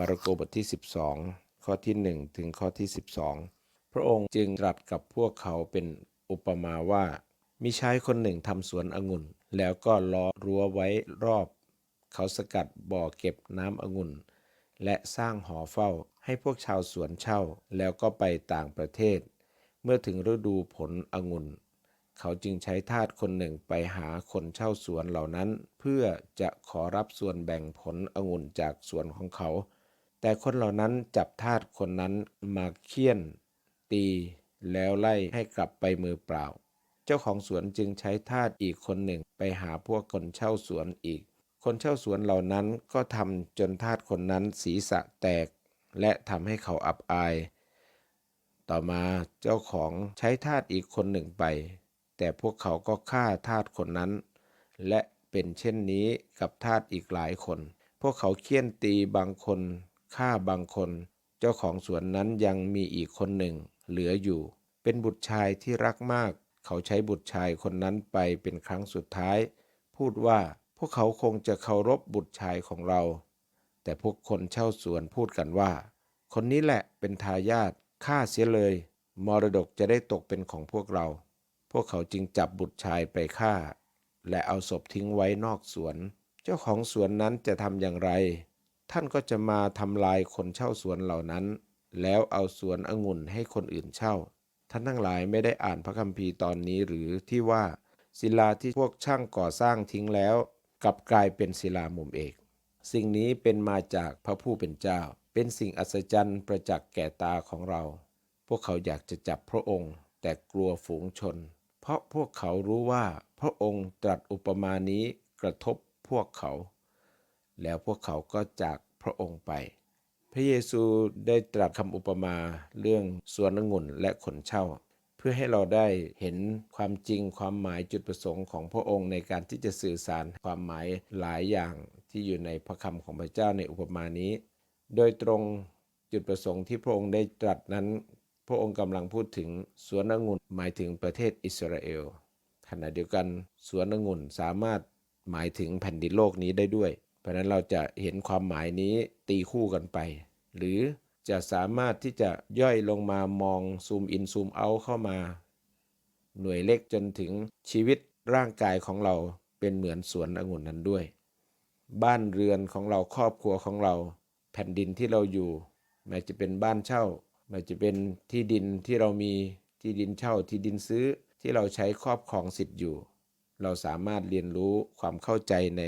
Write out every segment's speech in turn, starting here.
มาระโกบทที่ 12 ข้อที่ 1 ถึงข้อที่ 12 พระองค์จึงตรัสกับพวกเขาเป็นอุปมาว่า มีชายคนหนึ่งทำสวนองุ่น แล้วก็ล้อรั้วไว้รอบ เขาสกัดบ่อเก็บน้ำองุ่น และสร้างหอเฝ้าให้พวกชาวสวนเช่าแล้วก็ไปต่างประเทศ เมื่อถึงฤดูผลองุ่น เขาจึงใช้ทาสคนหนึ่งไปหาคนเช่าสวนเหล่านั้น เพื่อจะขอรับส่วนแบ่งผลองุ่นจากสวนของเขา แต่คนเหล่านั้นจับทาสคนนั้นมาเคี่ยน ตีแล้วไล่ให้กลับไปมือเปล่า เจ้าของสวนจึงใช้ทาสอีกคนหนึ่งไปหาพวกคนเช่าสวนอีก คนเช่าสวนเหล่านั้นก็ทำจนทาสคนนั้นศีรษะแตก และทำให้เขาอับอาย ต่อมาเจ้าของใช้ทาสอีกคนหนึ่งไป แต่พวกเขาก็ฆ่าทาสคนนั้น และเป็นเช่นนี้กับทาสอีกหลายคน พวกเขาเคี่ยนตีบางคน ฆ่าบางคน เจ้าของสวนนั้นยังมีอีกคนหนึ่ง เหลืออยู่ เป็นบุตรชายที่รักมาก เขาใช้บุตรชายคนนั้นไปเป็นครั้งสุดท้าย พูดว่าพวกเขาคงจะเคารพบุตรชายของเรา แต่พวกคนเช่าสวนพูดกันว่า คนนี้แหละเป็นทายาทฆ่าเสียเลย มรดกจะได้ตกเป็นของพวกเรา พวกเขาจึงจับบุตรชายไปฆ่า และเอาศพทิ้งไว้นอกสวน เจ้าของสวนนั้นจะทำอย่างไร ท่านก็จะมาทำลายคนเช่าสวนเหล่านั้น แล้วเอาสวนองุ่นให้คนอื่นเช่า ท่านทั้งหลายไม่ได้อ่านพระคัมภีร์ตอนนี้หรือที่ว่า ศิลาที่พวกช่างก่อสร้างทิ้งแล้ว กลับกลายเป็นศิลามุมเอก สิ่งนี้เป็นมาจากพระผู้เป็นเจ้า เป็นสิ่งอัศจรรย์ประจักษ์แก่ตาของเรา พวกเขาอยากจะจับพระองค์ แต่กลัวฝูงชน เพราะพวกเขารู้ว่าพระองค์ตรัสอุปมานี้กระทบพวกเขา แล้วพวกเขาก็จากพระองค์ไป พระเยซูได้ตรัสคำอุปมาเรื่องสวนองุ่นและขนเช่า เพื่อให้เราได้เห็นความจริงความหมายจุดประสงค์ของพระองค์ในการที่จะสื่อสารความหมายหลายอย่างที่อยู่ในพระคำของพระเจ้าในอุปมานี้ โดยตรงจุดประสงค์ที่พระองค์ได้ตรัสนั้น พระองค์กำลังพูดถึงสวนองุ่นหมายถึงประเทศอิสราเอลขณะเดียวกันสวนองุ่นสามารถหมายถึงแผ่นดินโลกนี้ได้ด้วย ราะฉะนั้นเราจะเห็นความหมายนี้ตีคู่กันไป หรือจะสามารถที่จะย่อยลงมามองซูมอินซูมเอาเข้ามา หน่วยเล็กจนถึงชีวิตร่างกายของเราเป็นเหมือนสวนองุ่นนั้นด้วย บ้านเรือนของเราครอบครัวของเรา แผ่นดินที่เราอยู่แม้จะเป็นบ้านเช่าแม้จะเป็นที่ดินที่เรามีที่ดินเช่าที่ดินซื้อที่เราใช้ครอบครองสิทธิ์อยู่ เราสามารถเรียนรู้ความเข้าใจใน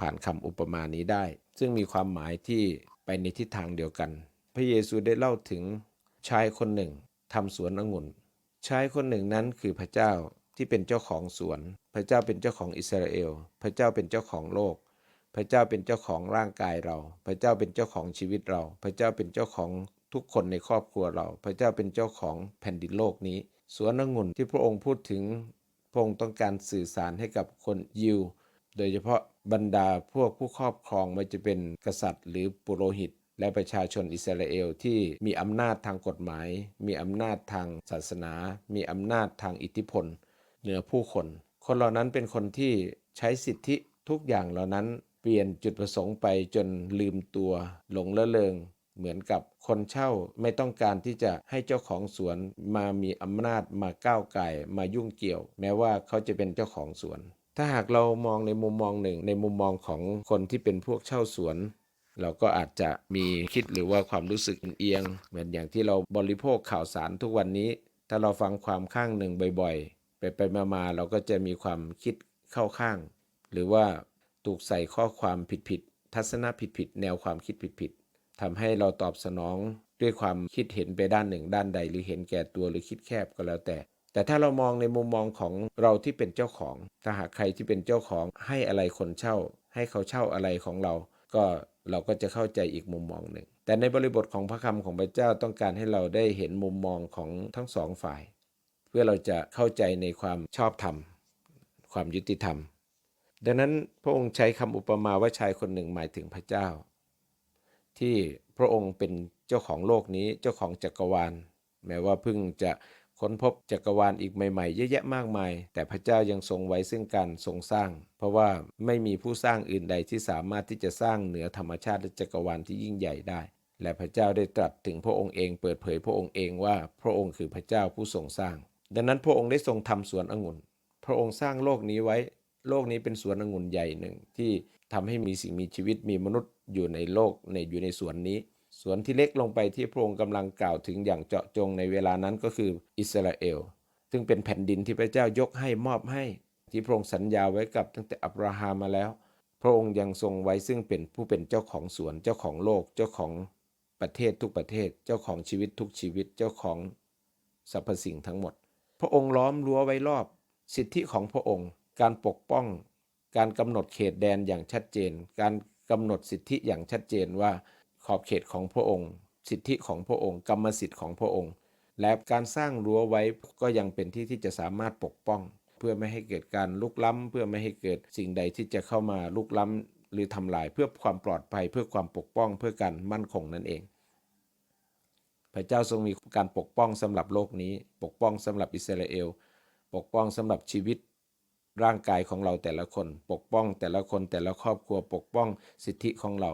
ผ่านคำอุปมานี้ได้ ซึ่งมีความหมายที่ไปในทิศทางเดียวกัน พระเยซูได้เล่าถึงชายคนหนึ่งทำสวนองุ่น ชายคนหนึ่งนั้นคือพระเจ้าที่เป็นเจ้าของสวน พระเจ้าเป็นเจ้าของอิสราเอล พระเจ้าเป็นเจ้าของโลก พระเจ้าเป็นเจ้าของร่างกายเรา พระเจ้าเป็นเจ้าของชีวิตเรา พระเจ้าเป็นเจ้าของทุกคนในครอบครัวเรา พระเจ้าเป็นเจ้าของแผ่นดินโลกนี้ สวนองุ่นที่พระองค์พูดถึงพระองค์ต้องการสื่อสารให้กับคนยิว โดยเฉพาะ บรรดาพวกผู้ครอบครองไม่จะเป็นกษัตริย์ หรือปุโรหิต และประชาชนอิสราเอลที่มีอำนาจทางกฎหมาย มีอำนาจทางศาสนา มีอำนาจทางอิทธิพล เหนือผู้คน คนเหล่านั้นเป็นคนที่ใช้สิทธิทุกอย่างเหล่านั้นเปลี่ยนจุดประสงค์ไปจนลืมตัว หลงละเลงเหมือนกับคนเช่าไม่ต้องการที่จะให้เจ้าของสวนมามีอำนาจมาก้าวไก่มายุ่งเกี่ยว แม้ว่าเขาจะเป็นเจ้าของสวน ถ้าหากเรามองในมุมมองหนึ่ง ในมุมมองของคนที่เป็นพวกเช่าสวน เราก็อาจจะมีคิดหรือว่าความรู้สึกเอียง เหมือนอย่างที่เราบริโภคข่าวสารทุกวันนี้ ถ้าเราฟังความข้างหนึ่งบ่อยๆ ไปไปๆมาๆเราก็จะมีความคิดเข้าข้าง หรือว่าถูกใส่ข้อความผิดๆทัศนะผิดๆแนวความคิดผิดๆทำให้เราตอบสนองด้วยความคิดเห็นไปด้านหนึ่งด้านใด หรือเห็นแก่ตัวหรือคิดแคบก็แล้วแต่ แต่ถ้าเรามองในมุมมองของเราที่เป็นเจ้าของ ถ้าหากใครที่เป็นเจ้าของให้อะไรคนเช่า ให้เขาเช่าอะไรของเรา ก็เราก็จะเข้าใจอีกมุมมองหนึ่ง แต่ในบริบทของพระคำของพระเจ้าต้องการให้เราได้เห็นมุมมองของทั้งสองฝ่าย เพื่อเราจะเข้าใจในความชอบธรรม ความยุติธรรม ดังนั้นพระองค์ใช้คำอุปมาว่าชายคนหนึ่งหมายถึงพระเจ้า ที่พระองค์เป็นเจ้าของโลกนี้เจ้าของจักรวาล แม้ว่าเพิ่งจะ ค้นพบจักรวาลอีกใหม่ๆเยอะแยะมากมาย แต่พระเจ้ายังทรงไว้ซึ่งการทรงสร้าง เพราะว่าไม่มีผู้สร้างอื่นใดที่สามารถที่จะสร้างเหนือธรรมชาติและจักรวาลที่ยิ่งใหญ่ได้ และพระเจ้าได้ตรัสถึงพระองค์เองเปิดเผยพระองค์เองว่าพระองค์คือพระเจ้าผู้ทรงสร้าง ดังนั้นพระองค์ได้ทรงทำสวนองุ่น พระองค์สร้างโลกนี้ไว้ โลกนี้เป็นสวนองุ่นใหญ่หนึ่งที่ทำให้มีสิ่งมีชีวิตมีมนุษย์อยู่ในโลกในอยู่ในสวนนี้ สวนที่เล็กลงไปที่พระองค์กำลังกล่าวถึงอย่างเจาะจงในเวลานั้นก็คืออิสราเอล ซึ่งเป็นแผ่นดินที่พระเจ้ายกให้มอบให้ ที่พระองค์สัญญาไว้กับตั้งแต่อับราฮัมมาแล้ว พระองค์ยังทรงไว้ซึ่งเป็นผู้เป็นเจ้าของสวนเจ้าของโลก เจ้าของประเทศทุกประเทศ เจ้าของชีวิตทุกชีวิตเจ้าของสรรพสิ่งทั้งหมด พระองค์ล้อมรั้วไว้รอบ สิทธิของพระองค์ การปกป้อง การกำหนดเขตแดนอย่างชัดเจน การกำหนดสิทธิอย่างชัดเจนว่า ขอบเขตของพระองค์ สิทธิของพระองค์ กรรมสิทธิ์ของพระองค์ และการสร้างรั้วไว้ก็ยังเป็นที่ที่จะสามารถปกป้อง เพื่อไม่ให้เกิดการลุกล้ำ เพื่อไม่ให้เกิดสิ่งใดที่จะเข้ามาลุกล้ำหรือทำลายเพื่อความปลอดภัย เพื่อความปกป้อง เพื่อการมั่นคงนั่นเอง พระเจ้าทรงมีการปกป้องสำหรับโลกนี้ ปกป้องสำหรับอิสราเอล ปกป้องสำหรับชีวิตร่างกายของเราแต่ละคน ปกป้องแต่ละคนแต่ละครอบครัวปกป้องสิทธิของเรา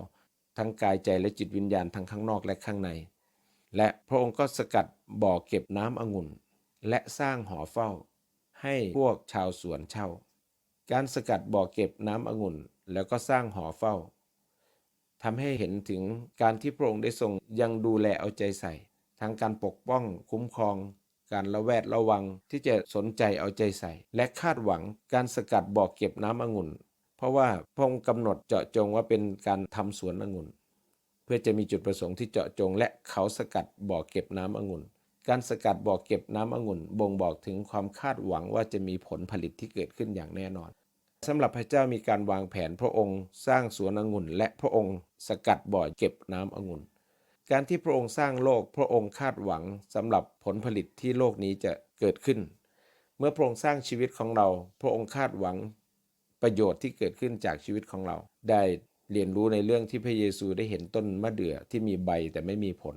ทั้งกายใจและจิตวิญญาณทั้งข้างนอกและข้างใน และพระองค์ก็สกัดบ่อเก็บน้ำองุ่น และสร้างหอเฝ้า ให้พวกชาวสวนเช่า การสกัดบ่อเก็บน้ำองุ่น แล้วก็สร้างหอเฝ้าทำให้เห็นถึงการที่พระองค์ได้ทรงยังดูแลเอาใจใส่ ทั้งการปกป้องคุ้มครอง การระแวดระวังที่จะสนใจเอาใจใส่ และคาดหวังการสกัดบ่อเก็บน้ำองุ่น เพราะว่าพระองค์กำหนดเจาะจงว่าเป็นการทำสวนองุ่น เพื่อจะมีจุดประสงค์ที่เจาะจง และเขาสกัดบ่อเก็บน้ำองุ่น การสกัดบ่อเก็บน้ำองุ่น บ่งบอกถึงความคาดหวังว่าจะมีผลผลิตที่เกิดขึ้นอย่างแน่นอนสำหรับพระเจ้ามีการวางแผนพระองค์สร้างสวนองุ่น และพระองค์สกัดบ่อเก็บน้ำองุ่น การที่พระองค์สร้างโลกพระองค์คาดหวังสำหรับผลผลิตที่โลกนี้จะเกิดขึ้น เมื่อพระองค์สร้างชีวิตของเรา พระองค์คาดหวัง ประโยชน์ที่เกิดขึ้นจากชีวิตของเรา ได้เรียนรู้ในเรื่องที่พระเยซูได้เห็นต้นมะเดื่อที่มีใบแต่ไม่มีผล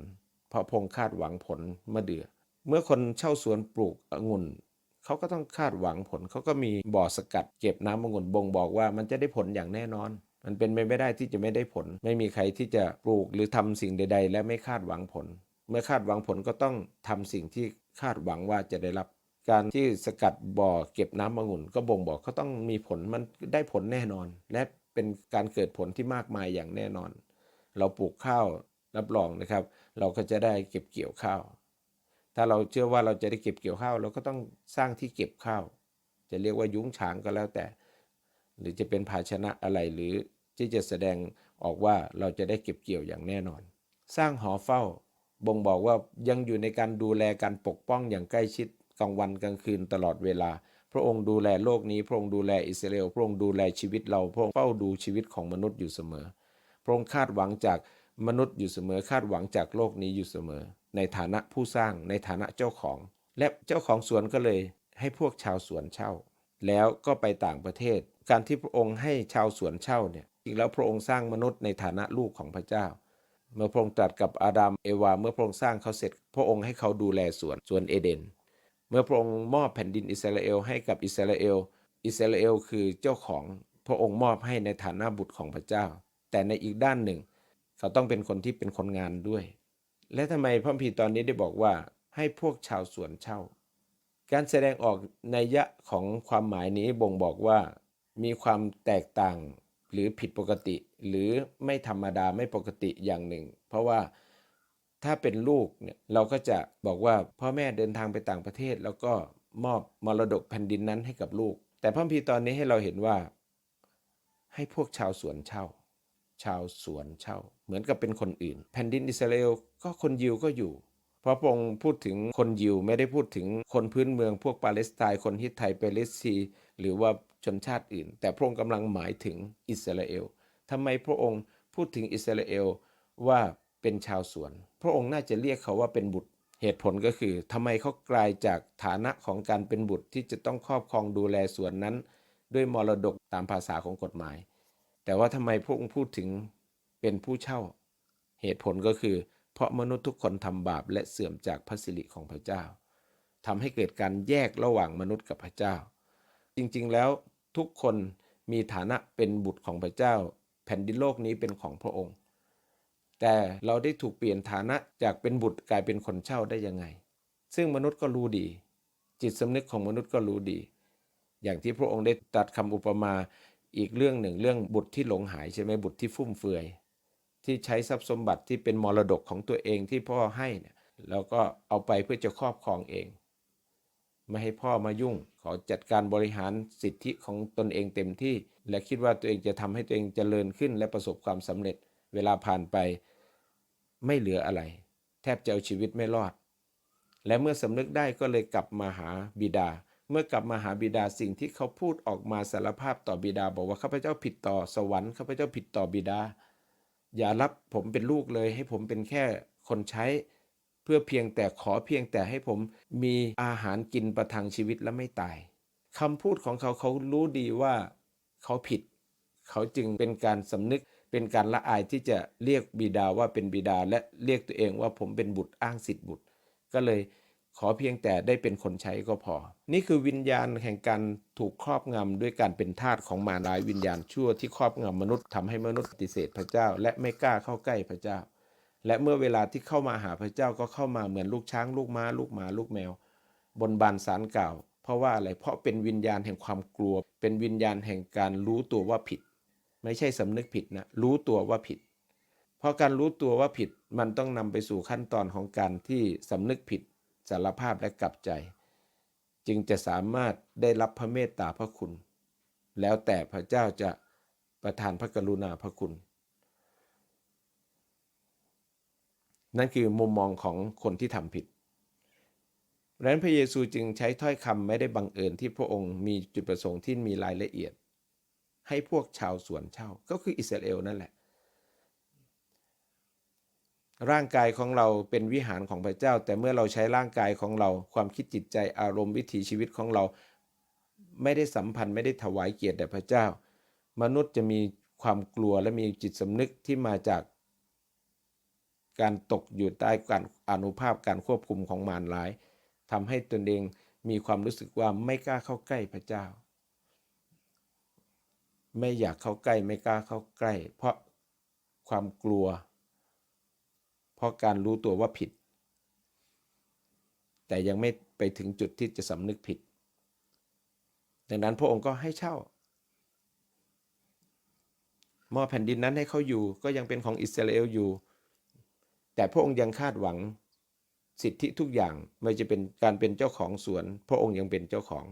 เพราะพงคาดหวังผลมะเดื่อเมื่อคนเช่าสวนปลูกองุ่นเขาก็ต้องคาดหวังผลเขาก็มีบ่อสกัดเก็บน้ำองุ่นบ่งบอกว่ามันจะได้ผลอย่างแน่นอน มันเป็นไปไม่ได้ที่จะไม่ได้ผล ไม่มีใครที่จะปลูกหรือทำสิ่งใด ๆ และไม่คาดหวังผล เมื่อคาดหวังผลก็ต้องทำสิ่งที่คาดหวังว่าจะได้รับ การที่สกัดบ่อเก็บน้ำองุ่น ก็บ่งบอกเขาต้องมีผลมันได้ผลแน่นอน และเป็นการเกิดผลที่มากมายอย่างแน่นอน เราปลูกข้าวรับรองนะครับ เราก็จะได้เก็บเกี่ยวข้าว ถ้าเราเชื่อว่าเราจะได้เก็บเกี่ยวข้าว เราก็ต้องสร้างที่เก็บข้าว จะเรียกว่ายุ้งฉางก็แล้วแต่ หรือจะเป็นภาชนะอะไรหรือที่จะแสดงออกว่าเราจะได้เก็บเกี่ยวอย่างแน่นอน สร้างหอเฝ้า บ่งบอกว่ายังอยู่ในการดูแลการปกป้องอย่างใกล้ชิด กลางวันกลางคืนตลอดเวลา พระองค์ดูแลโลกนี้ พระองค์ดูแลอิสราเอล พระองค์ดูแลชีวิตเรา พระองค์เฝ้าดูชีวิตของมนุษย์อยู่เสมอ พระองค์คาดหวังจากมนุษย์อยู่เสมอ คาดหวังจากโลกนี้อยู่เสมอ ในฐานะผู้สร้าง ในฐานะเจ้าของ และเจ้าของสวนก็เลยให้พวกชาวสวนเช่า แล้วก็ไปต่างประเทศ การที่พระองค์ให้ชาวสวนเช่าเนี่ย จริงแล้วพระองค์สร้างมนุษย์ในฐานะลูกของพระเจ้าเมื่อพระองค์ตรัสกับอาดัมเอวา เมื่อพระองค์สร้างเขาเสร็จ พระองค์ให้เขาดูแลสวนสวนเอเดน เมื่อพระองค์มอบแผ่นดินอิสราเอลให้กับอิสราเอล อิสราเอลคือเจ้าของพระองค์มอบให้ในฐานะบุตรของพระเจ้า แต่ในอีกด้านหนึ่ง เขาต้องเป็นคนที่เป็นคนงานด้วย และทำไมพระพีตอนนี้ได้บอกว่าให้พวกชาวสวนเช่า การแสดงออกในยะของความหมายนี้บ่งบอกว่า มีความแตกต่างหรือผิดปกติ หรือไม่ธรรมดาไม่ปกติอย่างหนึ่ง เพราะว่า ถ้าเป็นลูกเนี่ยเราก็จะบอกว่าพ่อแม่เดินทางไปต่างประเทศ แล้วก็มอบมรดกแผ่นดินนั้นให้กับลูก แต่พระพีตอนนี้ให้เราเห็นว่า ให้พวกชาวสวนเช่า ชาวสวนเช่า เหมือนกับเป็นคนอื่น แผ่นดินอิสราเอลก็คนยิวก็อยู่ เพราะพระองค์พูดถึงคนยิวไม่ได้พูดถึงคนพื้นเมืองพวกปาเลสไตน์คนฮิตไทเปเลสซีหรือว่าชนชาติอื่น แต่พระองค์กำลังหมายถึงอิสราเอลทำไมพระองค์พูดถึงอิสราเอลว่า เป็นชาวสวน พระองค์น่าจะเรียกเขาว่าเป็นบุตร เหตุผลก็คือทำไมเขากลายจากฐานะของการเป็นบุตรที่จะต้องครอบครองดูแลสวนนั้น ด้วยมรดกตามภาษาของกฎหมาย แต่ว่าทำไมพระองค์พูดถึงเป็นผู้เช่า เหตุผลก็คือ เพราะมนุษย์ทุกคนทำบาปและเสื่อมจากพระสิริของพระเจ้าทำให้เกิดการแยกระหว่างมนุษย์กับพระเจ้า จริงๆแล้วทุกคนมีฐานะเป็นบุตรของพระเจ้า แผ่นดินโลกนี้เป็นของพระองค์ แต่เราได้ถูกเปลี่ยนฐานะจากเป็นบุตรกลายเป็นคนเช่าได้ยังไง ซึ่งมนุษย์ก็รู้ดี จิตสำนึกของมนุษย์ก็รู้ดี อย่างที่พระองค์ได้ตรัสคำอุปมาอีกเรื่องหนึ่งเรื่องบุตรที่หลงหายใช่ไหมบุตรที่ฟุ่มเฟือย ที่ใช้ทรัพย์สมบัติที่เป็นมรดกของตัวเองที่พ่อให้เนี่ยแล้วก็เอาไปเพื่อจะครอบครองเอง ไม่ให้พ่อมายุ่ง ขอจัดการบริหารสิทธิของตนเองเต็มที่ และคิดว่าตัวเองจะทำให้ตัวเองเจริญขึ้น และประสบความสำเร็จ เวลาผ่านไป ไม่เหลืออะไร แทบจะเอาชีวิตไม่รอด และเมื่อสำนึกได้ก็เลยกลับมาหาบิดา เมื่อกลับมาหาบิดาสิ่งที่เขาพูดออกมาสารภาพต่อบิดา บอกว่าข้าพเจ้าผิดต่อสวรรค์ข้าพเจ้าผิดต่อบิดา อย่ารับผมเป็นลูกเลย ให้ผมเป็นแค่คนใช้ เพื่อเพียงแต่ขอเพียงแต่ให้ผมมีอาหารกินประทังชีวิตและไม่ตายคำพูดของเขาเขารู้ดีว่าเขาผิด เขาจึงเป็นการสำนึก เป็นการละอายที่จะเรียกบิดาว่าเป็นบิดาและเรียกตัวเองว่าผมเป็นบุตรอ้างสิทธิบุตร ก็เลยขอเพียงแต่ได้เป็นคนใช้ก็พอ นี่คือวิญญาณแห่งการถูกครอบงำด้วยการเป็นทาสของมารร้ายวิญญาณชั่วที่ครอบงำมนุษย์ทำให้มนุษย์ปฏิเสธพระเจ้า และไม่กล้าเข้าใกล้พระเจ้า และเมื่อเวลาที่เข้ามาหาพระเจ้าก็เข้ามาเหมือนลูกช้างลูกม้าลูกหมาลูกแมว บนบานสารกล่าว เพราะว่าอะไรเพราะเป็นวิญญาณแห่งความกลัว เป็นวิญญาณแห่งการรู้ตัวว่าผิด ไม่ใช่สำนึกผิดนะรู้ตัวว่าผิด เพราะการรู้ตัวว่าผิดมันต้องนำไปสู่ขั้นตอนของการที่สำนึกผิดสารภาพและกลับใจ จึงจะสามารถได้รับพระเมตตาพระคุณ แล้วแต่พระเจ้าจะประทานพระกรุณาพระคุณ นั่นคือมุมมองของคนที่ทำผิดดังนั้นพระเยซูจึงใช้ถ้อยคำไม่ได้บังเอิญที่พระองค์มีจุดประสงค์ที่มีรายละเอียด ให้พวกชาวสวนเช่า ก็คืออิสราเอลนั่นแหละ ร่างกายของเราเป็นวิหารของพระเจ้า แต่เมื่อเราใช้ร่างกายของเรา ความคิดจิตใจอารมณ์วิถีชีวิตของเรา ไม่ได้สัมพันธ์ไม่ได้ถวายเกียรติแด่พระเจ้า มนุษย์จะมีความกลัวและมีจิตสำนึกที่มาจากการตกอยู่ใต้การอนุภาพการควบคุมของมารร้ายทำให้ตนเองมีความรู้สึกว่าไม่กล้าเข้าใกล้พระเจ้า ไม่อยากเข้าใกล้ไม่กล้าเข้าใกล้ เพราะความกลัว เพราะการรู้ตัวว่าผิด แต่ยังไม่ไปถึงจุดที่จะสำนึกผิด ดังนั้นพระองค์ก็ให้เช่ามอแผ่นดินนั้นให้เขาอยู่ก็ยังเป็นของอิสราเอลอยู่ แต่พระองค์ยังคาดหวังสิทธิทุกอย่างไม่จะเป็นการเป็นเจ้าของสวน พระองค์ยังเป็นเจ้าของ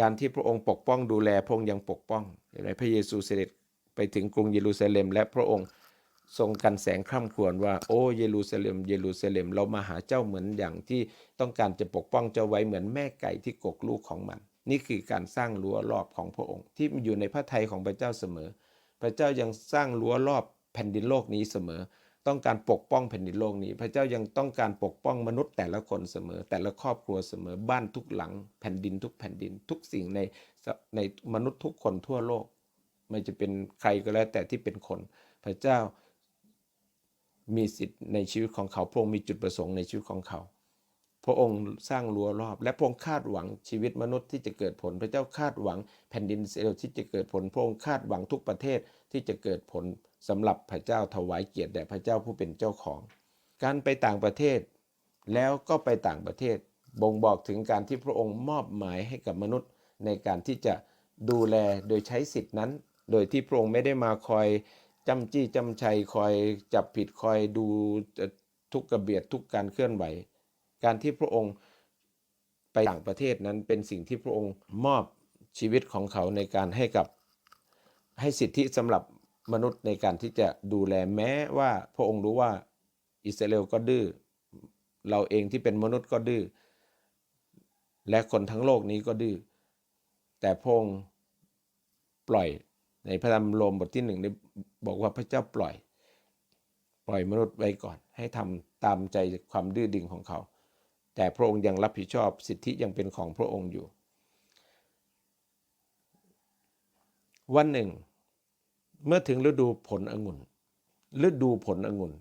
การที่พระองค์ปกป้องดูแลพระองค์ยังปกป้องในพระเยซูเสด็จไปถึงกรุงเยรูซาเล็ม และพระองค์ทรงกันแสงคร่ำครวญว่าโอ้เยรูซาเล็ม เยรูซาเล็มเรามาหาเจ้าเหมือนอย่างที่ต้องการจะปกป้องเจ้าไว้เหมือนแม่ไก่ที่กกลูกของมัน นี่คือการสร้างรั้วรอบของพระองค์ ที่อยู่ในพระทัยของพระเจ้าเสมอ พระเจ้ายังสร้างรั้วรอบแผ่นดินโลกนี้เสมอ ต้องการปกป้องแผ่นดินโลกนี้ พระเจ้ายังต้องการปกป้องมนุษย์แต่ละคนเสมอ แต่ละครอบครัวเสมอบ้านทุกหลัง แผ่นดินทุกแผ่นดิน ทุกสิ่งในในมนุษย์ทุกคนทั่วโลก ไม่จะเป็นใครก็แล้วแต่ที่เป็นคน พระเจ้ามีสิทธิ์ในชีวิตของเขาพระองค์มีจุดประสงค์ในชีวิตของเขา พระองค์สร้างรั้วรอบ และพระองค์คาดหวังชีวิตมนุษย์ที่จะเกิดผล พระเจ้าคาดหวังแผ่นดินเซลที่จะเกิดผล พระองค์คาดหวังทุกประเทศที่จะเกิดผล สำหรับพระเจ้าถวายเกียรติแด่พระเจ้าผู้เป็นเจ้าของ การไปต่างประเทศ แล้วก็ไปต่างประเทศ บ่งบอกถึงการที่พระองค์มอบหมายให้กับมนุษย์ ในการที่จะดูแลโดยใช้สิทธินั้น โดยที่พระองค์ไม่ได้มาคอยจำจี้จำชัยคอยจับผิดคอยดูทุกกระเบียดทุกการเคลื่อนไหว การที่พระองค์ไปต่างประเทศนั้นเป็นสิ่งที่พระองค์มอบชีวิตของเขาในการให้กับให้สิทธิสำหรับ มนุษย์ในการที่จะดูแลแม้ว่าพระองค์รู้ว่าอิสราเอลก็ดื้อเราเองที่เป็นมนุษย์ก็ดื้อและคนทั้งโลกนี้ก็ดื้อแต่พระองค์ปล่อยในพระธรรมโรมบทที่หนึ่งได้บอกว่าพระเจ้าปล่อย ปล่อยมนุษย์ไว้ก่อน ให้ทำตามใจความดื้อดึงของเขา แต่พระองค์ยังรับผิดชอบสิทธิยังเป็นของพระองค์อยู่ วันหนึ่ง เมื่อถึงฤดูผลองุ่น ฤดูผลองุ่น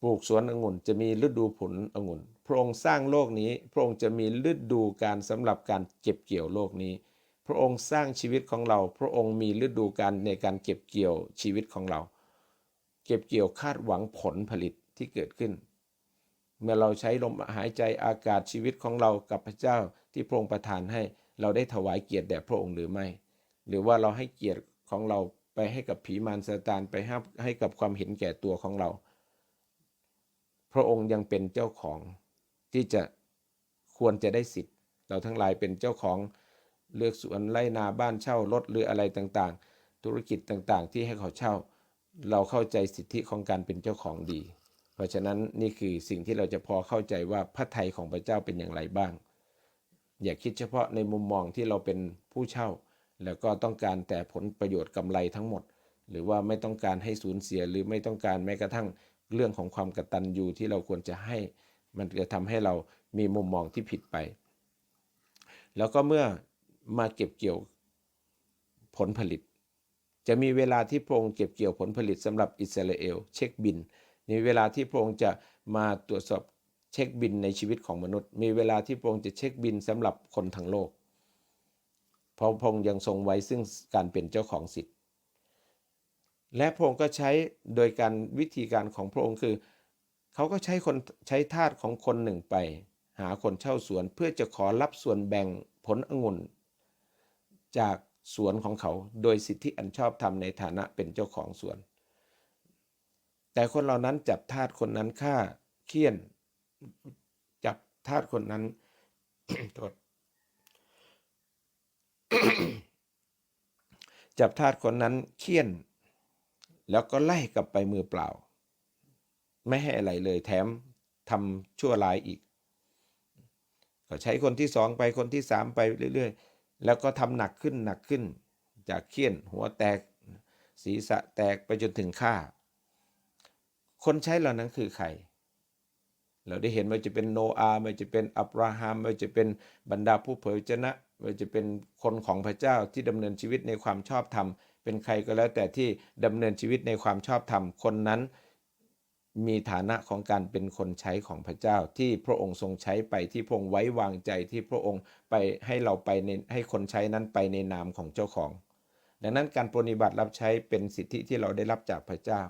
ปลูกสวนองุ่นจะมีฤดูผลองุ่น พระองค์สร้างโลกนี้ พระองค์จะมีฤดูการสำหรับการเก็บเกี่ยวโลกนี้ พระองค์สร้างชีวิตของเรา พระองค์มีฤดูการในการเก็บเกี่ยวชีวิตของเรา เก็บเกี่ยวคาดหวังผลผลิตที่เกิดขึ้น เมื่อเราใช้ลมหายใจอากาศชีวิตของเรากับพระเจ้าที่พระองค์ประทานให้ เราได้ถวายเกียรติแด่พระองค์หรือไม่ หรือว่าเราให้เกียรติ ของเราไปให้กับผีมารซาตานไปให้ให้กับความเห็นแก่ตัวของเรา พระองค์ยังเป็นเจ้าของที่จะควรจะได้สิทธิ์ เราทั้งหลายเป็นเจ้าของเลือกสวนไร่นาบ้านเช่ารถหรืออะไรต่างๆ ธุรกิจต่างๆ ที่ให้เขาเช่า เราเข้าใจสิทธิของการเป็นเจ้าของดี เพราะฉะนั้นนี่คือสิ่งที่เราจะพอเข้าใจว่าพระทัยของพระเจ้าเป็นอย่างไรบ้าง อย่าคิดเฉพาะในมุมมองที่เราเป็นผู้เช่า แล้วก็ต้องการแต่ผลประโยชน์กำไรทั้งหมด หรือว่าไม่ต้องการให้สูญเสียหรือไม่ต้องการแม้กระทั่งเรื่องของความกตัญญูที่เราควรจะให้ มันจะทำให้เรามีมุมมองที่ผิดไป แล้วก็เมื่อมาเก็บเกี่ยวผลผลิต จะมีเวลาที่พระองค์เก็บเกี่ยวผลผลิตสำหรับอิสราเอลเช็คบิน มีเวลาที่พระองค์จะมาตรวจสอบเช็คบินในชีวิตของมนุษย์ มีเวลาที่พระองค์จะเช็คบินสำหรับคนทั้งโลก พราะพงค์ยังทรงไว้ซึ่งการเป็นเจ้าของสิทธิ์ และพระองค์ก็ใช้โดยการวิธีการของพระองค์คือเขาก็ใช้คนใช้ทาสของคนหนึ่งไป หาคนเช่าสวนเพื่อจะขอรับส่วนแบ่งผลองุ่น จากสวนของเขาโดยสิทธิอันชอบธรรมในฐานะเป็นเจ้าของสวน แต่คนเหล่านั้นจับทาสคนนั้นฆ่าเคี่ยน จับทาสคนนั้นโทษ จับทาสคนนั้นเคี่ยน แล้วก็ไล่กลับไปมือเปล่า ไม่ให้อะไรเลยแถมทำชั่วร้ายอีก ก็ใช้คนที่สองไปคนที่สามไปเรื่อยๆ แล้วก็ทำหนักขึ้นหนักขึ้น จากเคี่ยนหัวแตกศีรษะแตกไปจนถึงฆ่า คนใช้เหล่านั้นคือใคร เราได้เห็นว่าจะเป็นโนอาห์ไม่จะเป็นอับราฮัมไม่จะเป็นบรรดาผู้เผยชนะ ไม่จะเป็นคนของพระเจ้าที่ดำเนินชีวิตในความชอบธรรม เป็นใครก็แล้วแต่ที่ดำเนินชีวิตในความชอบธรรม คนนั้นมีฐานะของการเป็นคนใช้ของพระเจ้า ที่พระองค์ทรงใช้ไปที่พระองค์ไว้วางใจที่พระองค์ไปให้เราไปในให้คนใช้นั้นไปในนามของเจ้าของ ดังนั้นการปฏิบัติรับใช้เป็นสิทธิที่เราได้รับจากพระเจ้า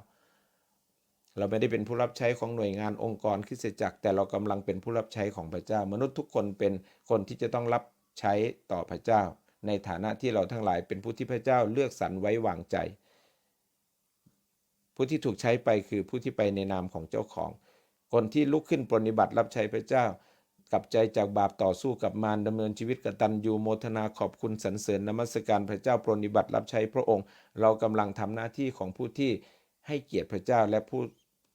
เราไม่ได้เป็นผู้รับใช้ของหน่วยงานองค์กรคริสตจักร แต่เรากำลังเป็นผู้รับใช้ของพระเจ้า มนุษย์ทุกคนเป็นคนที่จะต้องรับ ใช้ต่อพระเจ้า ในฐานะที่เราทั้งหลายเป็นผู้ที่พระเจ้าเลือกสรรไว้วางใจ ผู้ที่ถูกใช้ไปคือผู้ที่ไปในนามของเจ้าของ คนที่ลุกขึ้นปฏิบัติรับใช้พระเจ้ากลับใจจากบาปต่อสู้กับมารดำเนินชีวิตกตัญญูโมทนาขอบคุณสรรเสริญนมัสการพระเจ้าปฏิบัติรับใช้พระองค์ เรากำลังทำหน้าที่ของผู้ที่ให้เกียรติพระเจ้าและผู้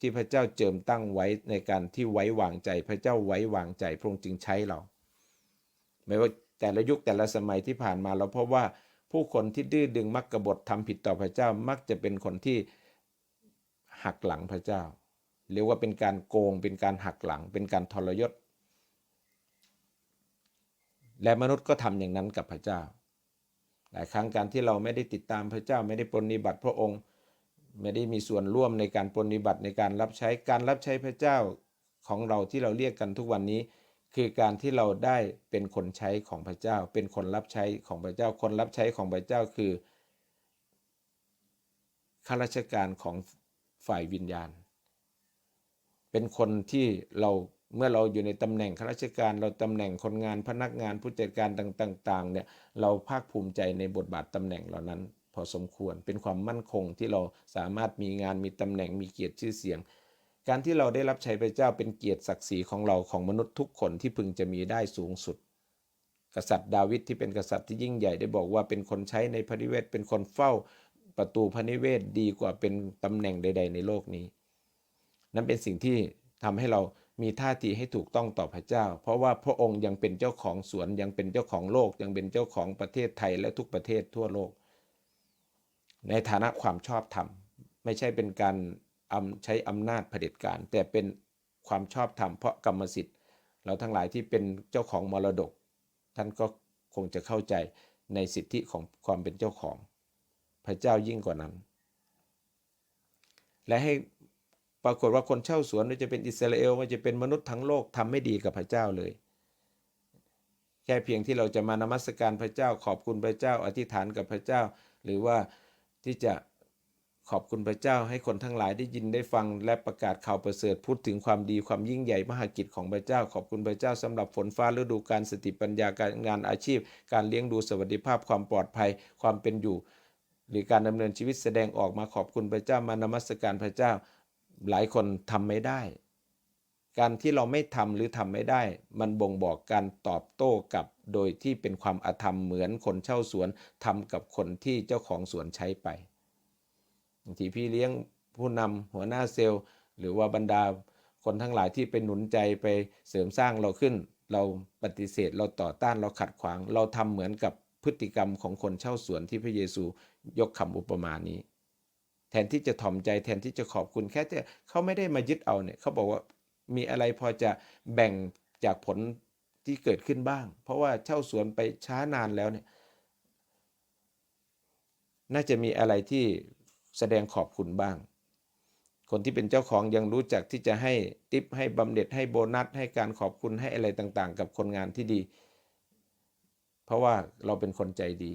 ที่พระเจ้าเจิมตั้งไว้ในการที่ไว้วางใจ พระเจ้าไว้วางใจพระองค์จึงใช้เรา ไม่ว่า แต่ละยุคแต่ละสมัยที่ผ่านมาเราพบว่าผู้คนที่ดื้อดึงมักกบฏทำผิดต่อพระเจ้ามักจะเป็นคนที่หักหลังพระเจ้าเรียกว่าเป็นการโกงเป็นการหักหลัง เป็นการทรยศ และมนุษย์ก็ทำอย่างนั้นกับพระเจ้า หลายครั้งการที่เราไม่ได้ติดตามพระเจ้า ไม่ได้ปฏิบัติพระองค์ ไม่ได้มีส่วนร่วมในการปฏิบัติในการรับใช้การรับใช้พระเจ้าของเราที่เราเรียกกันทุกวันนี้ คือการที่เราได้เป็นคนใช้ของพระเจ้า เป็นคนรับใช้ของพระเจ้า คนรับใช้ของพระเจ้าคือข้าราชการของฝ่ายวิญญาณ เป็นคนที่เราเมื่อเราอยู่ในตำแหน่งข้าราชการ เราตำแหน่งคนงานพนักงานผู้จัดการต่างๆเนี่ยเราภาคภูมิใจในบทบาทตำแหน่งเหล่านั้น พอสมควรเป็นความมั่นคงที่เราสามารถมีงานมีตำแหน่งมีเกียรติชื่อเสียง การที่เราได้รับใช้พระเจ้าเป็นเกียรติศักดิ์ศรีของเราของมนุษย์ทุกคนที่พึงจะมีได้สูงสุด กษัตริย์ดาวิดที่เป็นกษัตริย์ที่ยิ่งใหญ่ได้บอกว่าเป็นคนใช้ในพระนิเวศ เป็นคนเฝ้าประตูพระนิเวศดีกว่าเป็นตำแหน่งใด ๆ ในโลกนี้ นั่นเป็นสิ่งที่ทำให้เรามีท่าทีให้ถูกต้องต่อพระเจ้า เพราะว่าพระองค์ยังเป็นเจ้าของสวนยังเป็นเจ้าของโลก ยังเป็นเจ้าของประเทศไทยและทุกประเทศทั่วโลก ในฐานะความชอบธรรมไม่ใช่เป็นการ ใช้อำนาจเผด็จการ แต่เป็นความชอบธรรมเพราะกรรมสิทธิ์ เราทั้งหลายที่เป็นเจ้าของมรดก ท่านก็คงจะเข้าใจในสิทธิของความเป็นเจ้าของ พระเจ้ายิ่งกว่านั้น และให้ปรากฏว่าคนเช่าสวนไม่ว่าจะเป็นอิสราเอลไม่ว่าจะเป็นมนุษย์ทั้งโลกทำไม่ดีกับพระเจ้าเลย แค่เพียงที่เราจะมานมัสการพระเจ้าขอบคุณพระเจ้า อธิษฐานกับพระเจ้า หรือว่าที่จะ ขอบคุณพระเจ้าให้คนทั้งหลายได้ยินได้ฟังและประกาศข่าวประเสริฐพูดถึงความดีความยิ่งใหญ่มหากิจของพระเจ้า ขอบคุณพระเจ้าสำหรับฝนฟ้าฤดูการสติปัญญาการงานอาชีพ การเลี้ยงดูสวัสดิภาพความปลอดภัยความเป็นอยู่ หรือการดำเนินชีวิตแสดงออกมาขอบคุณพระเจ้ามานมัสการพระเจ้า หลายคนทำไม่ได้ การที่เราไม่ทำหรือทำไม่ได้ มันบ่งบอกการตอบโต้กับโดยที่เป็นความอาธรรมเหมือนคนเช่าสวนทำกับคนที่เจ้าของสวนใช้ไปางทีพี่เลี้ยงผู้นำหัวหน้าเซลล์ หรือว่าบรรดาคนทั้งหลายที่ไปหนุนใจไปเสริมสร้างเราขึ้น เราปฏิเสธเราต่อต้านเราขัดขวาง เราทำเหมือนกับพฤติกรรมของคนเช่าสวนที่พระเยซูยกคำอุปมานี้ แทนที่จะถ่อมใจแทนที่จะขอบคุณแค่แต่เขาไม่ได้มายึดเอาเนี่ยเขาบอกว่ามีอะไรพอจะแบ่งจากผลที่เกิดขึ้นบ้าง เพราะว่าเช่าสวนไปช้านานแล้วเนี่ยน่าจะมีอะไรที่ แสดงขอบคุณบ้าง คนที่เป็นเจ้าของยังรู้จักที่จะให้ติปให้บำเหน็จให้โบนัส ให้การขอบคุณให้อะไรต่างๆ กับคนงานที่ดี เพราะว่าเราเป็นคนใจดี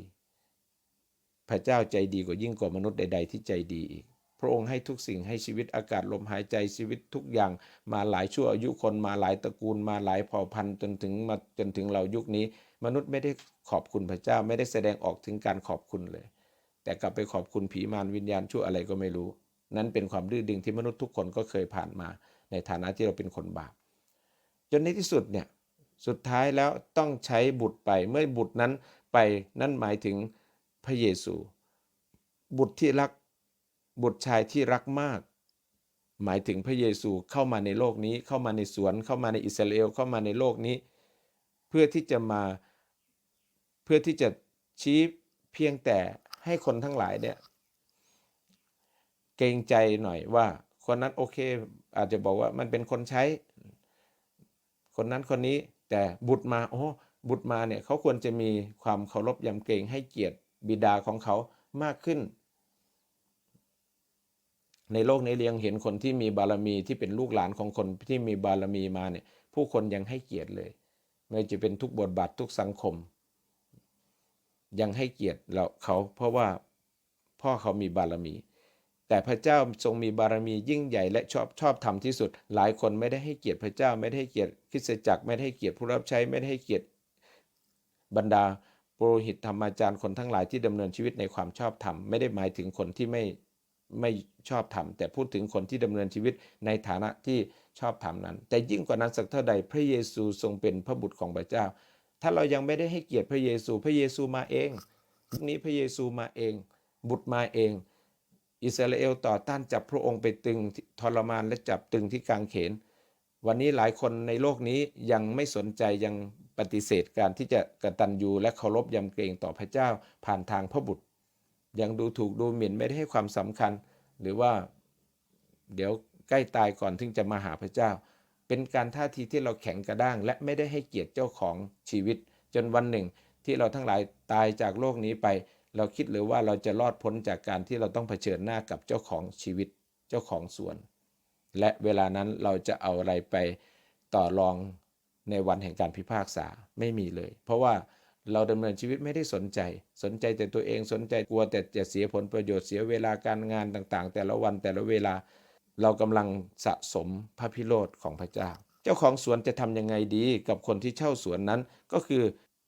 พระเจ้าใจดีกว่ายิ่งกว่ามนุษย์ใด ๆ ที่ใจดีอีกพระองค์ให้ทุกสิ่งให้ชีวิตอากาศลมหายใจชีวิตทุกอย่างมาหลายชั่วอายุคนมาหลายตระกูลมาหลายเผ่าพันธุ์จนถึงมาจนถึงเรายุคนี้ มนุษย์ไม่ได้ขอบคุณพระเจ้าไม่ได้แสดงออกถึงการขอบคุณเลย แต่กลับไปขอบคุณผีมารวิญญาณชั่วอะไรก็ไม่รู้ นั้นเป็นความดื้อดึงที่มนุษย์ทุกคนก็เคยผ่านมา ในฐานะที่เราเป็นคนบาป จนในที่สุดเนี่ยสุดท้ายแล้วต้องใช้บุตรไปเมื่อบุตรนั้นไปนั่นหมายถึงพระเยซู บุตรที่รักบุตรชายที่รักมาก หมายถึงพระเยซูเข้ามาในโลกนี้เข้ามาในสวนเข้ามาในอิสราเอลเข้ามาในโลกนี้ เพื่อที่จะมาเพื่อที่จะชี้เพียงแต่ ให้คนทั้งหลายเนี่ย เกรงใจหน่อยว่า คนนั้นโอเค อาจจะบอกว่ามันเป็นคนใช้ คนนั้นคนนี้แต่บุตรมาโอ้บุตรมาเนี่ยเขาควรจะมีความเคารพยำเกรงให้เกียรติบิดาของเขามากขึ้น ในโลกนี้เรียงเห็นคนที่มีบารมีที่เป็นลูกหลานของคนที่มีบารมีมาเนี่ย ผู้คนยังให้เกียรติเลย ไม่จะเป็นทุกบทบาททุกสังคม ยังให้เกียรติเราเขาเพราะว่าพ่อเขามีบารมี แต่พระเจ้าทรงมีบารมียิ่งใหญ่และชอบชอบธรรมที่สุด หลายคนไม่ได้ให้เกียรติพระเจ้า ไม่ได้ให้เกียรติคริสตจักร ไม่ได้ให้เกียรติผู้รับใช้ไม่ได้ให้เกียรติบรรดาปุโรหิตธรรมอาจารย์คนทั้งหลายที่ดำเนินชีวิตในความชอบธรรมไม่ได้หมายถึงคนที่ไม่ไม่ชอบธรรมแต่พูดถึงคนที่ดำเนินชีวิตในฐานะที่ชอบธรรมนั้น แต่ยิ่งกว่านั้นสักเท่าใดพระเยซูทรงเป็นพระบุตรของพระเจ้า ถ้าเรายังไม่ได้ให้เกียรติพระเยซู พระเยซูมาเองยุคนี้พระเยซูมาเอง บุตรมาเอง อิสราเอลต่อต้านจับพระองค์ไปตึงทรมานและจับตึงที่กางเขน วันนี้หลายคนในโลกนี้ยังไม่สนใจยังปฏิเสธการที่จะกระตัญญูและเคารพยำเกรงต่อพระเจ้าผ่านทางพระบุตร ยังดูถูกดูหมิ่นไม่ได้ให้ความสำคัญ หรือว่าเดี๋ยวใกล้ตายก่อนถึงจะมาหาพระเจ้า เป็นการท่าทีที่เราแข็งกระด้าง และไม่ได้ให้เกียรติเจ้าของชีวิต จนวันหนึ่ง ที่เราทั้งหลายตายจากโลกนี้ไป เราคิดหรือว่าเราจะรอดพ้นจากการที่เราต้องเผชิญหน้ากับเจ้าของชีวิต เจ้าของสวน และเวลานั้นเราจะเอาอะไรไปต่อรองในวันแห่งการพิพากษาไม่มีเลย เพราะว่าเราดำเนินชีวิตไม่ได้สนใจ สนใจแต่ตัวเองสนใจกลัวแต่จะเสียผลประโยชน์เสียเวลาการงานต่างๆ แต่ละวันแต่ละเวลา เรากำลังสะสมพระพิโรธของพระเจ้า เจ้าของสวนจะทำยังไงดีกับคนที่เช่าสวนนั้นก็คือ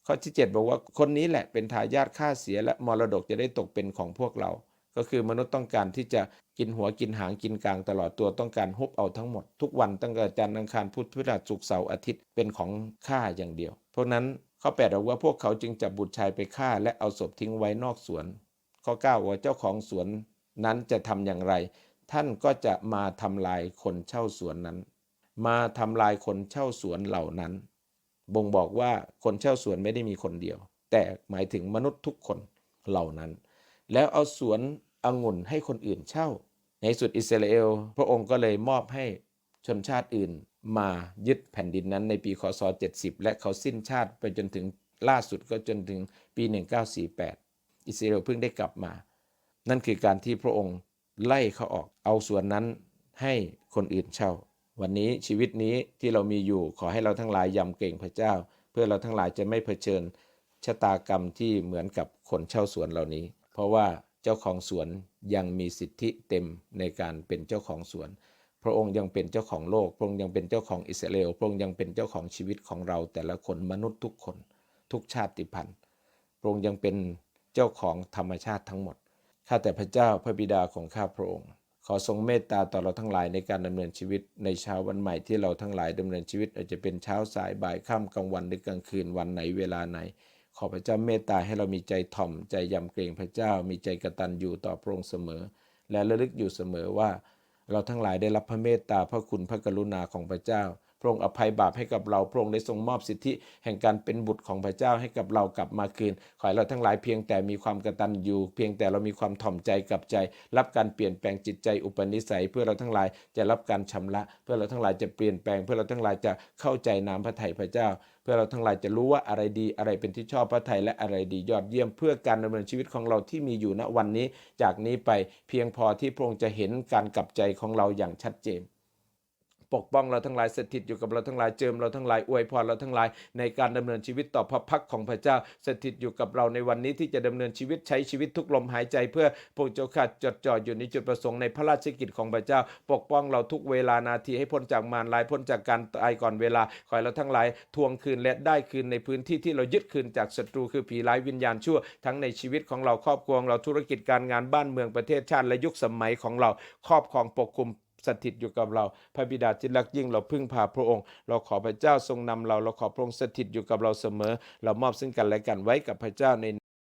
ข้อที่ 7 บอกว่าคนนี้แหละเป็นทายาทค่าเสียและมรดกจะได้ตกเป็นของพวกเรา ก็คือมนุษย์ต้องการที่จะกินหัวกินหางกินกลางตลอดตัวต้องการฮุบเอาทั้งหมด ทุกวันตั้งแต่จันทร์อังคารพุธพฤหัสศุกร์เสาร์อาทิตย์เป็นของข้าอย่างเดียว เพราะนั้นข้อ8บอกว่าพวกเขาจึงจับบุตรชายไปฆ่า และเอาศพทิ้งไว้นอกสวน ข้อ9ว่าเจ้าของสวนนั้นจะทำอย่างไร ท่านก็จะมาทำลายคนเช่าสวนนั้น มาทำลายคนเช่าสวนเหล่านั้น บ่งบอกว่าคนเช่าสวนไม่ได้มีคนเดียว แต่หมายถึงมนุษย์ทุกคนเหล่านั้น แล้วเอาสวนองุ่นให้คนอื่นเช่า ในสุดอิสราเอล พระองค์ก็เลยมอบให้ชนชาติอื่น มายึดแผ่นดินนั้นในปีคศ 70 และเขาสิ้นชาติไปจนถึงล่าสุดก็จนถึงปี 1948 อิสราเอลเพิ่งได้กลับมา นั่นคือการที่พระองค์ ไล่เขาออกเอาส่วนนั้นให้คนอื่นเช่า วันนี้ชีวิตนี้ที่เรามีอยู่ขอให้เราทั้งหลายยำเกรงพระเจ้า เพื่อเราทั้งหลายจะไม่เผชิญชะตากรรมที่เหมือนกับคนเช่าสวนเหล่านี้ เพราะว่าเจ้าของสวนยังมีสิทธิเต็มในการเป็นเจ้าของสวน พระองค์ยังเป็นเจ้าของโลก พระองค์ยังเป็นเจ้าของอิสราเอล พระองค์ยังเป็นเจ้าของชีวิตของเรา แต่ละคนมนุษย์ทุกคน ทุกชาติพันธุ์ พระองค์ยังเป็นเจ้าของธรรมชาติทั้งหมด ข้าแต่พระเจ้าพระบิดาของข้าพระองค์ ขอทรงเมตตาต่อเราทั้งหลายในการดำเนินชีวิตในเช้าวันใหม่ที่เราทั้งหลายดำเนินชีวิตอาจจะเป็นเช้าสายบ่ายค่ำกลางวันหรือกลางคืนวันไหนเวลาไหน ขอพระเจ้าเมตตาให้เรามีใจถ่อมใจยำเกรงพระเจ้า มีใจกระตัญญูต่อพระองค์เสมอ และระลึกอยู่เสมอว่า เราทั้งหลายได้รับพระเมตตาพระคุณพระกรุณาของพระเจ้า พระองค์อภัยบาปให้กับเราพระองค์ได้ทรงมอบสิทธิ แห่งการเป็นบุตรของพระเจ้าให้กับเรากลับมาคืน ขอให้เราทั้งหลายเพียงแต่มีความกตัญญูเพียงแต่เรามีความถ่อมใจกับใจ รับการเปลี่ยนแปลงจิตใจอุปนิสัย เพื่อเราทั้งหลายจะรับการชำระ เพื่อเราทั้งหลายจะเปลี่ยนแปลง เพื่อเราทั้งหลายจะเข้าใจน้ำพระทัยพระเจ้าเพื่อเราทั้งหลายจะรู้ว่าอะไรดีอะไรเป็นที่ชอบพระทัยและอะไรดียอดเยี่ยมเพื่อการดำเนินชีวิตของเราที่มีอยู่ณวันนี้ จากนี้ไปเพียงพอที่พระองค์จะเห็นการกลับใจของเราอย่างชัดเจน ปกป้องเราทั้งหลายสถิตอยู่กับเราทั้งหลายเจิมเราทั้งหลายอวยพรเราทั้งหลาย ในการดำเนินชีวิตต่อพระพักของพระเจ้า สถิตอยู่กับเราในวันนี้ที่จะดำเนินชีวิตใช้ชีวิตทุกลมหายใจเพื่อพระองค์เจ้าข้าจดจ่ออยู่ในจุดประสงค์ในพระราชกิจของพระเจ้า ปกป้องเราทุกเวลานาทีให้พ้นจากมารลายพ้นจากการตายก่อนเวลาขอให้เราทั้งหลายทวงคืนและได้คืนในพื้นที่ที่เรายึดคืนจากศัตรูคือผีร้ายวิญญาณชั่ว ทั้งในชีวิตของเราครอบครัวเราธุรกิจการงานบ้านเมืองประเทศชาติและยุคสมัยของเราครอบครองปกคุม สถิตอยู่กับเรา พระบิดาที่รักยิ่งเราพึ่งพาพระองค์ เราขอพระเจ้าทรงนำเรา เราขอพระองค์สถิตอยู่กับเราเสมอ เรามอบซึ่งกันและกันไว้กับพระเจ้าใน